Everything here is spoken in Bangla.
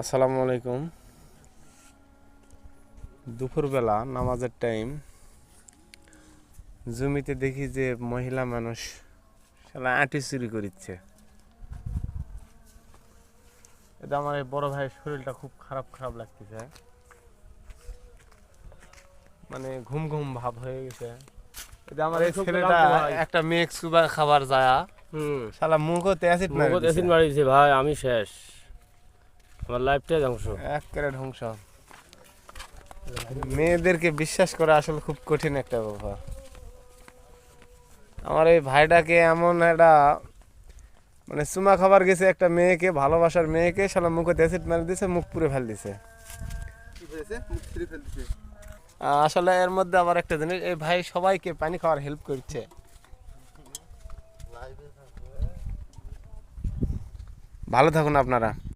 আসসালামু আলাইকুম। দুপুরবেলা নামাজের টাইম জমিতে দেখি যে মহিলা মানুষ সালা আটি চুরি করিচ্ছে। এটা আমার এই বড় ভাইয়ের শরীরটা খুব খারাপ খারাপ লাগতেছে। মানে ঘুম ঘুম ভাব হয়ে গেছে। এটা আমার এই ছেলেটা একটা মেয়ে খাবার যায়। হুম। শালা মুখও অ্যাসিড মারি অ্যাসিড মারি দিছে ভাই আমি শেষ। আমার লাইফটাই ধ্বংস। একেবারে ধ্বংস। মেয়েদেরকে বিশ্বাস করা আসলে খুব কঠিন একটা ব্যাপার। আমার এই ভাইটাকে এমন একটা মানে চুমা খাবার গেছে একটা মেয়েকে ভালোবাসার মেয়েকে শালা মুখে অ্যাসিড মেরে দিছে মুখ পুরে ফেল দিছে। আসলে এর মধ্যে আবার একটা জিনিস এই ভাই সবাইকে পানি খাওয়ার হেল্প করছে। ভালো থাকুন আপনারা।